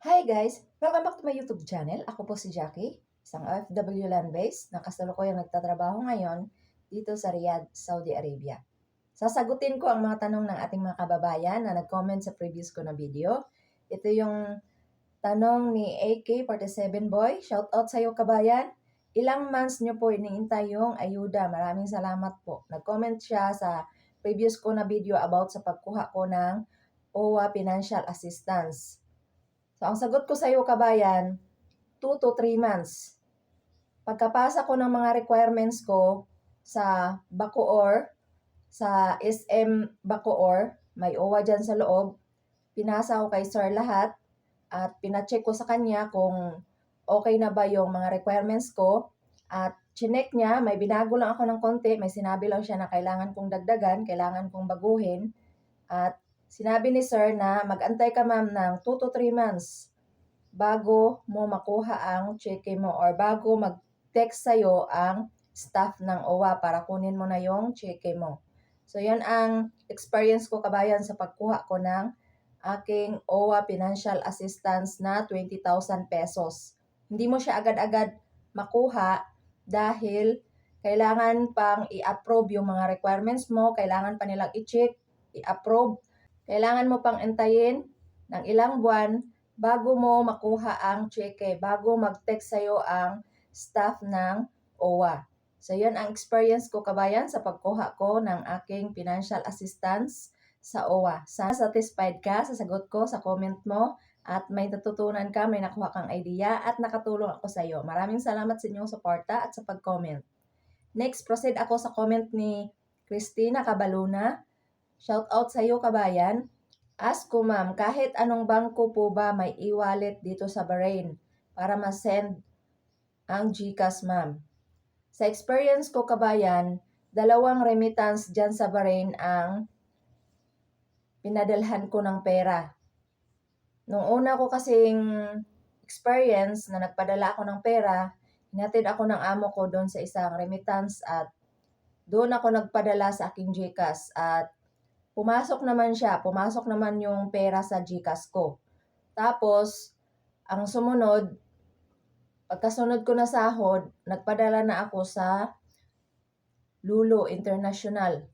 Hi guys! Welcome back to my YouTube channel. Ako po si Jackie, isang OFW land-based na kasalukuyang nagtatrabaho ngayon dito sa Riyadh, Saudi Arabia. Sasagutin ko ang mga tanong ng ating mga kababayan na nag-comment sa previous ko na video. Ito yung tanong ni AK47 Boy. Shout out sa iyo kabayan. Ilang months nyo po iniintay yung ayuda. Maraming salamat po. Nag-comment siya sa previous ko na video about sa pagkuha ko ng OWA Financial Assistance. So, ang sagot ko sa iyo, kabayan, 2 to 3 months. Pagkapasa ko ng mga requirements ko sa Bacoor, sa SM Bacoor, may OWA dyan sa loob, pinasa ko kay sir lahat at pinacheck ko sa kanya kung okay na ba yung mga requirements ko at chinek niya, may binago lang ako ng konti, may sinabi lang siya na kailangan kong dagdagan, kailangan kong baguhin at Sinabi ni sir na mag-antay ka ma'am ng 2 to 3 months bago mo makuha ang cheque mo or bago mag-text sa'yo ang staff ng OWA para kunin mo na yung cheque mo. So, yan ang experience ko kabayan sa pagkuha ko ng aking OWA Financial Assistance na 20,000 pesos. Hindi mo siya agad-agad makuha dahil kailangan pang i-approve yung mga requirements mo, kailangan pa nilang i-check, i-approve kailangan mo pang entayin ng ilang buwan bago mo makuha ang cheque, bago mag-text sa'yo ang staff ng OWA. So, yun ang experience ko kabayan sa pagkuha ko ng aking financial assistance sa OWA. Sana satisfied ka sa sagot ko sa comment mo at may natutunan ka, may nakuha kang idea at nakatulong ako sa iyo. Maraming salamat sa inyong suporta at sa pag-comment. Next, proceed ako sa comment ni Christina Cabaluna. Shout out sa iyo, kabayan. Ask ko, ma'am, kahit anong bangko po ba may e-wallet dito sa Bahrain para ma-send ang GCash, ma'am? Sa experience ko, kabayan, dalawang remittance dyan sa Bahrain ang pinadalhan ko ng pera. Nung una ko kasing experience na nagpadala ako ng pera, hinatid ako ng amo ko doon sa isang remittance at doon ako nagpadala sa aking GCash at pumasok naman siya, pumasok naman yung pera sa GCash ko. Tapos, ang sumunod, pagkasunod ko na sahod, nagpadala na ako sa Lulo International.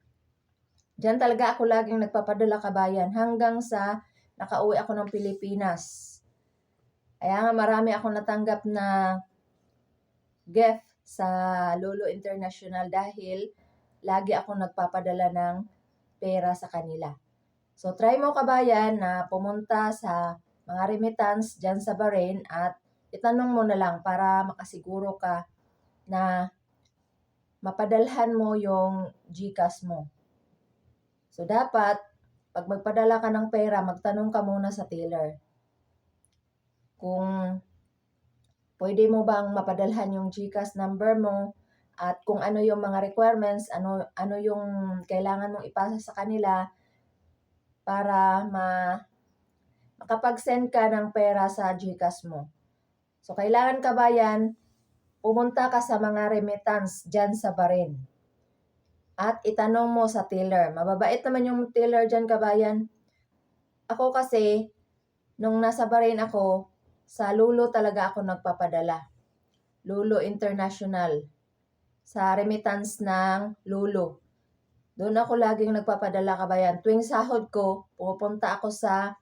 Diyan talaga ako laging nagpapadala kabayan hanggang sa nakauwi ako ng Pilipinas. Kaya nga marami ako natanggap na gift sa Lulo International dahil lagi ako nagpapadala ng pera sa kanila. So, try mo kabayan na pumunta sa mga remittance dyan sa Bahrain at itanong mo na lang para makasiguro ka na mapadalhan mo yung GCash mo. So, dapat, pag magpadala ka ng pera, magtanong ka muna sa teller. Kung pwede mo bang mapadalhan yung GCash number mo at kung ano yung mga requirements, ano ano yung kailangan mong ipasa sa kanila para ma makapag-send ka ng pera sa GCash mo. So kailangan ka ba yan pumunta ka sa mga remittance dyan sa Bahrain. At itanong mo sa teller. Mababait naman yung teller dyan, kabayan. Ako kasi, nung nasa Bahrain ako, sa Lulo talaga ako nagpapadala. Lulo International sa remittance ng lulo. Doon ako laging nagpapadala kabayan. Tuwing sahod ko, pupunta ako sa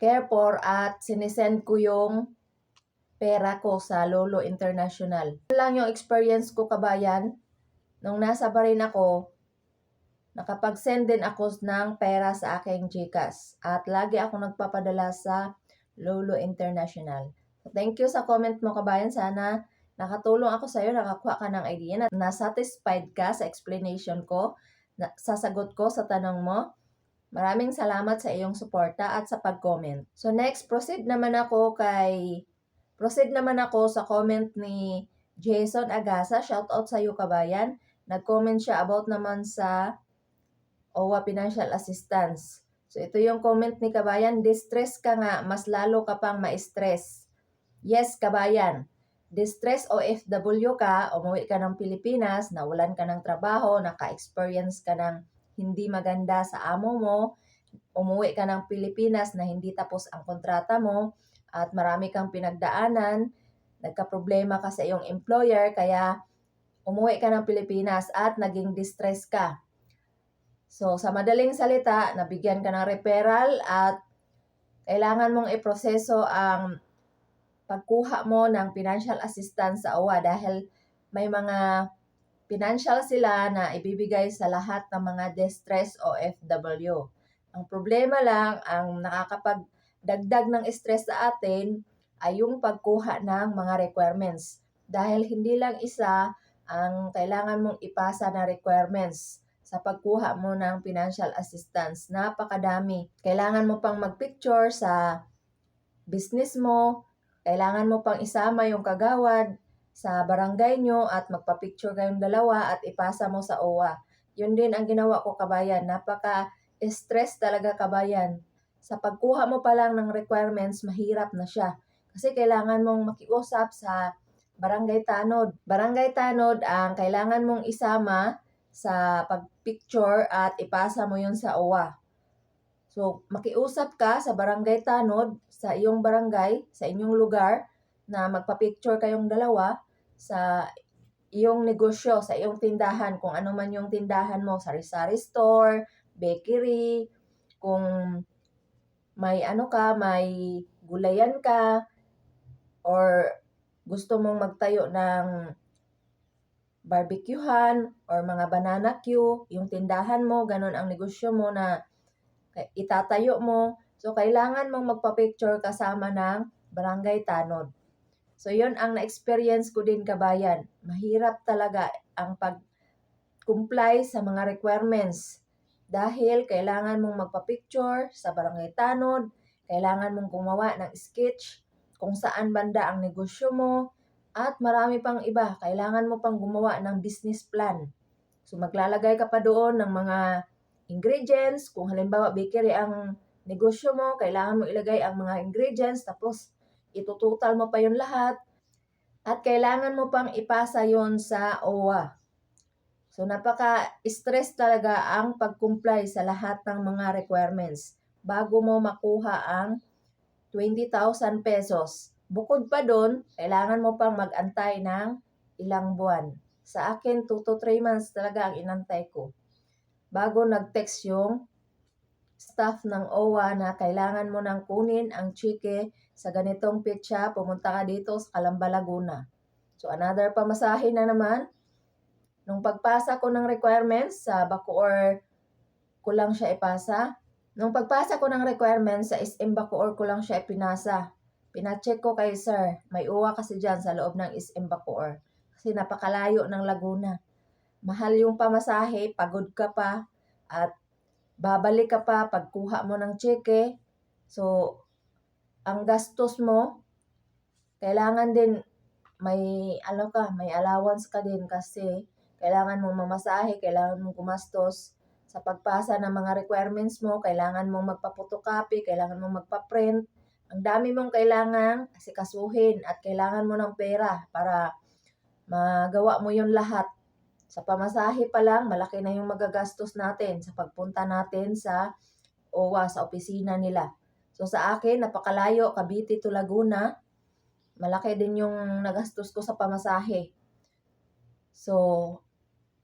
Careport at sinisend ko yung pera ko sa Lolo International. Yun lang yung experience ko kabayan. Nung nasa Bahrain ako, nakapag-send din ako ng pera sa aking GCash. At lagi ako nagpapadala sa Lolo International. Thank you sa comment mo kabayan. Sana Nakatulong ako sa iyo, nakakuha ka ng idea na nasatisfied ka sa explanation ko, na, sa ko sa tanong mo. Maraming salamat sa iyong suporta at sa pag-comment. So next, proceed naman ako kay proceed naman ako sa comment ni Jason Agasa. Shout out sa iyo kabayan. Nag-comment siya about naman sa OWA Financial Assistance. So ito yung comment ni kabayan, distress ka nga, mas lalo ka pang ma-stress. Yes, kabayan distress OFW ka, umuwi ka ng Pilipinas, nawalan ka ng trabaho, naka-experience ka ng hindi maganda sa amo mo, umuwi ka ng Pilipinas na hindi tapos ang kontrata mo, at marami kang pinagdaanan, nagka-problema ka sa iyong employer, kaya umuwi ka ng Pilipinas at naging distress ka. So, sa madaling salita, nabigyan ka ng referral at kailangan mong iproseso ang pagkuha mo ng financial assistance sa OWA dahil may mga financial sila na ibibigay sa lahat ng mga distress OFW. Ang problema lang, ang nakakapagdagdag ng stress sa atin ay yung pagkuha ng mga requirements. Dahil hindi lang isa ang kailangan mong ipasa na requirements sa pagkuha mo ng financial assistance. Napakadami. Kailangan mo pang magpicture sa business mo, kailangan mo pang isama yung kagawad sa barangay nyo at magpa-picture kayong dalawa at ipasa mo sa OWA. Yun din ang ginawa ko kabayan. Napaka-stress talaga kabayan. Sa pagkuha mo pa lang ng requirements, mahirap na siya. Kasi kailangan mong makiusap sa barangay tanod. Barangay tanod ang kailangan mong isama sa pagpicture at ipasa mo yun sa OWA. So, makiusap ka sa barangay tanod, sa iyong barangay, sa inyong lugar, na magpa-picture kayong dalawa sa iyong negosyo, sa iyong tindahan, kung ano man yung tindahan mo, sari-sari store, bakery, kung may ano ka, may gulayan ka, or gusto mong magtayo ng barbecuehan or mga banana queue, yung tindahan mo, ganun ang negosyo mo na itatayo mo. So, kailangan mong magpa-picture kasama ng barangay tanod. So, yon ang na-experience ko din kabayan. Mahirap talaga ang pag-comply sa mga requirements dahil kailangan mong magpa-picture sa barangay tanod, kailangan mong gumawa ng sketch kung saan banda ang negosyo mo, at marami pang iba. Kailangan mo pang gumawa ng business plan. So, maglalagay ka pa doon ng mga ingredients. Kung halimbawa bakery ang negosyo mo, kailangan mo ilagay ang mga ingredients, tapos itutotal mo pa yun lahat, at kailangan mo pang ipasa yon sa OWA. So, napaka-stress talaga ang pag-comply sa lahat ng mga requirements bago mo makuha ang 20,000 pesos. Bukod pa doon, kailangan mo pang mag-antay ng ilang buwan. Sa akin, 2 to 3 months talaga ang inantay ko. Bago nag-text yung staff ng OWA na kailangan mo nang kunin ang chike sa ganitong petsa, pumunta ka dito sa Calamba, Laguna. So, another pamasahe na naman. Nung pagpasa ko ng requirements sa Bacoor, ko lang siya ipasa. Nung pagpasa ko ng requirements sa SM Bacoor, ko lang siya ipinasa. Pinacheck ko kay sir, may uwa kasi dyan sa loob ng SM Bacoor. Kasi napakalayo ng Laguna. Mahal yung pamasahe, pagod ka pa, at babalik ka pa pagkuha mo ng cheque. So, ang gastos mo, kailangan din may ano ka, may allowance ka din kasi kailangan mong mamasahe, kailangan mong gumastos sa pagpasa ng mga requirements mo, kailangan mong magpa-photocopy, kailangan mong magpa-print. Ang dami mong kailangan asikasuhin at kailangan mo ng pera para magawa mo yon lahat. Sa pamasahe pa lang, malaki na yung magagastos natin sa pagpunta natin sa OWA, sa opisina nila. So sa akin, napakalayo, Cavite to Laguna. Malaki din yung nagastos ko sa pamasahe. So,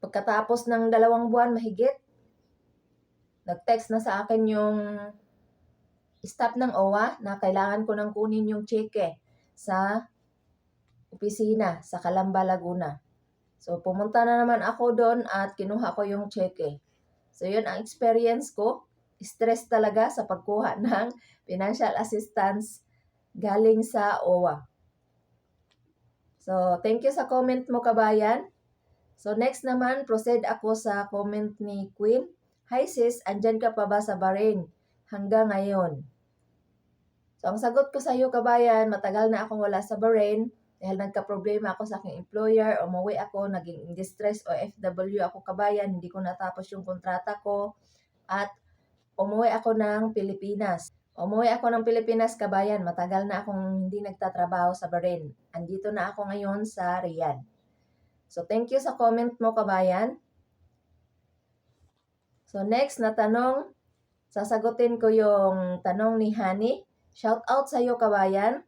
pagkatapos ng dalawang buwan mahigit, nag-text na sa akin yung staff ng OWA na kailangan ko nang kunin yung cheque sa opisina sa Calamba, Laguna. So, pumunta na naman ako doon at kinuha ko yung cheque. So, yun ang experience ko stress talaga sa pagkuha ng financial assistance galing sa OWA. So, thank you sa comment mo kabayan. So, next naman, proceed ako sa comment ni Queen. Hi sis, andyan ka pa ba sa Bahrain hanggang ngayon? So, ang sagot ko sa iyo kabayan, matagal na akong wala sa Bahrain dahil nagka-problema ako sa aking employer, umuwi ako, naging in distress o FW ako kabayan, hindi ko natapos yung kontrata ko at umuwi ako ng Pilipinas. Umuwi ako ng Pilipinas, kabayan. Matagal na akong hindi nagtatrabaho sa Bahrain. Andito na ako ngayon sa Riyadh. So, thank you sa comment mo, kabayan. So, next na tanong, sasagutin ko yung tanong ni Hani. Shout out sa iyo kabayan.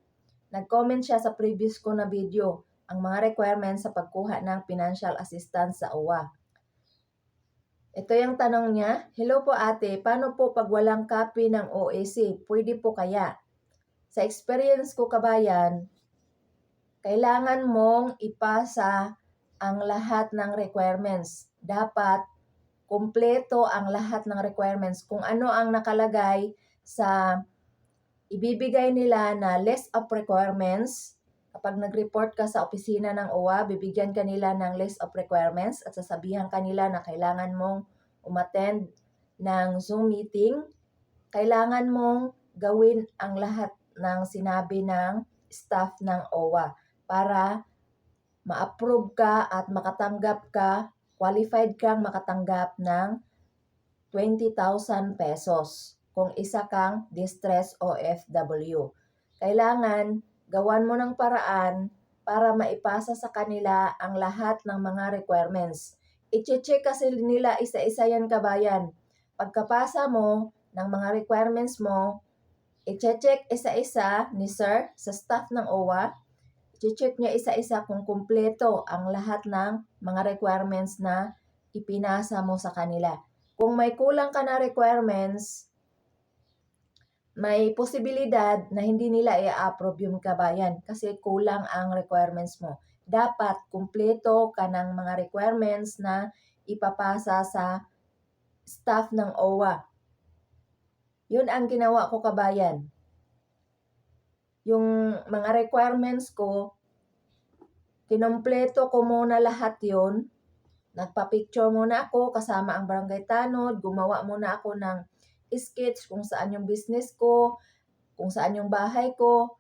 Nag-comment siya sa previous ko na video ang mga requirements sa pagkuha ng financial assistance sa OWA. Ito yung tanong niya. Hello po ate, paano po pag walang copy ng OAC? Pwede po kaya? Sa experience ko kabayan, kailangan mong ipasa ang lahat ng requirements. Dapat kumpleto ang lahat ng requirements. Kung ano ang nakalagay sa ibibigay nila na list of requirements, kapag nag-report ka sa opisina ng OWA, bibigyan ka nila ng list of requirements at sasabihan kanila na kailangan mong umattend ng Zoom meeting. Kailangan mong gawin ang lahat ng sinabi ng staff ng OWA para ma-approve ka at makatanggap ka, qualified kang makatanggap ng 20,000 pesos kung isa kang distress OFW. Kailangan gawan mo ng paraan para maipasa sa kanila ang lahat ng mga requirements. I-check kasi nila isa-isa yan kabayan. Pagkapasa mo ng mga requirements mo, i-check isa-isa ni sir sa staff ng OWA. I-check niya isa-isa kung kumpleto ang lahat ng mga requirements na ipinasa mo sa kanila. Kung may kulang ka na requirements, may posibilidad na hindi nila i-approve yung kabayan kasi kulang ang requirements mo. Dapat kumpleto ka ng mga requirements na ipapasa sa staff ng OWA. Yun ang ginawa ko kabayan. Yung mga requirements ko, kinompleto ko muna lahat yun. Nagpa-picture muna ako kasama ang barangay tanod. Gumawa muna ako ng sketch kung saan yung business ko, kung saan yung bahay ko.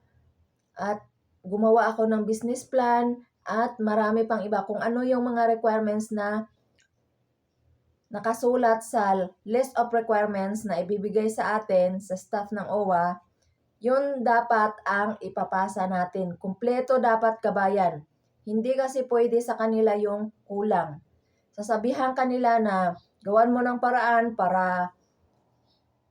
At gumawa ako ng business plan at marami pang iba kung ano yung mga requirements na nakasulat sa list of requirements na ibibigay sa atin sa staff ng OWA, yun dapat ang ipapasa natin. Kumpleto dapat kabayan. Hindi kasi pwede sa kanila yung kulang. Sasabihan kanila na gawan mo ng paraan para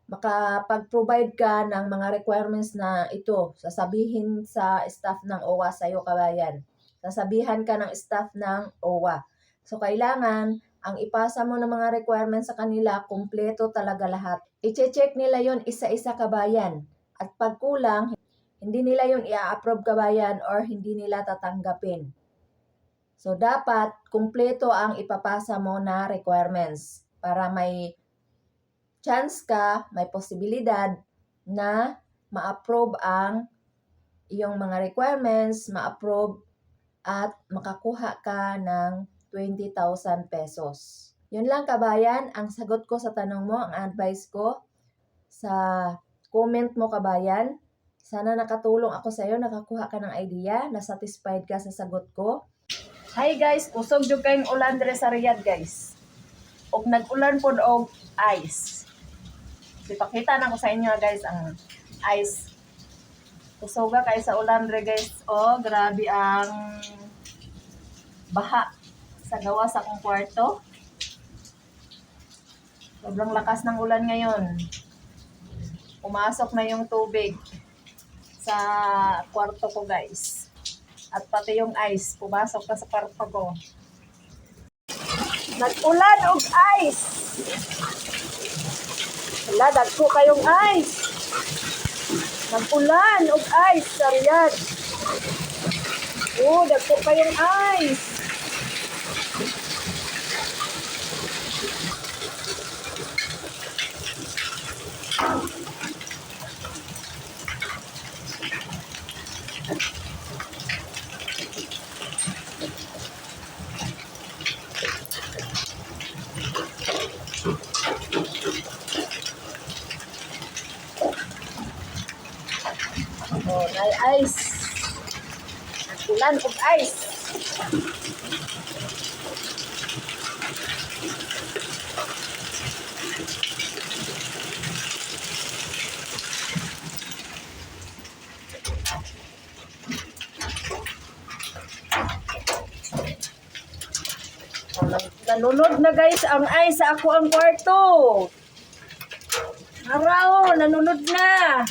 makapag-provide ka ng mga requirements na ito. Sasabihin sa staff ng OWA sa iyo kabayan. Sasabihan ka ng staff ng OWA. So kailangan ang ipasa mo ng mga requirements sa kanila, kumpleto talaga lahat. I-check nila yon isa-isa kabayan. At pag kulang, hindi nila yon i-approve kabayan or hindi nila tatanggapin. So, dapat kumpleto ang ipapasa mo na requirements para may chance ka, may posibilidad na ma-approve ang iyong mga requirements, ma-approve at makakuha ka ng 20,000 pesos. Yun lang kabayan, ang sagot ko sa tanong mo, ang advice ko sa comment mo kabayan. Sana nakatulong ako sa iyo, nakakuha ka ng idea, na satisfied ka sa sagot ko. Hi guys, kusog jud kayong ulan dire sa Riyadh guys. Og nag-ulan pod og ice. Ipakita na ko sa inyo guys ang ice. Kusoga kay sa ulan dire guys. Oh, grabe ang baha sa gawa sa akong kwarto. Sobrang lakas ng ulan ngayon. Pumasok na yung tubig sa kwarto ko guys. At pati yung ice, pumasok na sa kwarto ko. Nag-ulan og ice! Wala, dagko kayong ice! Nag-ulan og ice sa Riyadh. Oh, dagko kayong ice! Nanunod na guys ang ay sa ako ang kwarto. Haraw, nanunod na.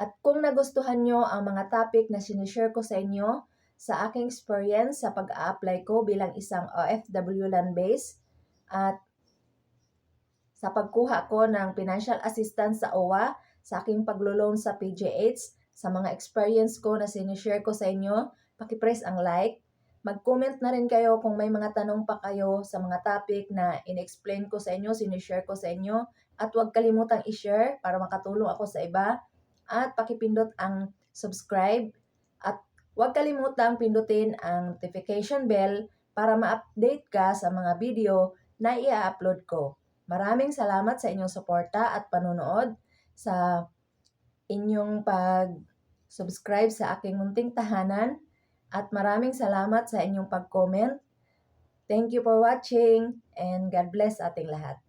At kung nagustuhan nyo ang mga topic na sinishare ko sa inyo sa aking experience sa pag-a-apply ko bilang isang OFW land-based at sa pagkuha ko ng financial assistance sa OWA, sa aking paglo-loan sa PGH, sa mga experience ko na sinishare ko sa inyo, pakipress ang like. Mag-comment na rin kayo kung may mga tanong pa kayo sa mga topic na in-explain ko sa inyo, sinishare ko sa inyo. At huwag kalimutang i-share para makatulong ako sa iba. At pakipindot ang subscribe. At huwag kalimutang pindutin ang notification bell para ma-update ka sa mga video na i-upload ko. Maraming salamat sa inyong suporta at panunood sa inyong pag-subscribe sa aking munting tahanan at maraming salamat sa inyong pag-comment. Thank you for watching and God bless ating lahat.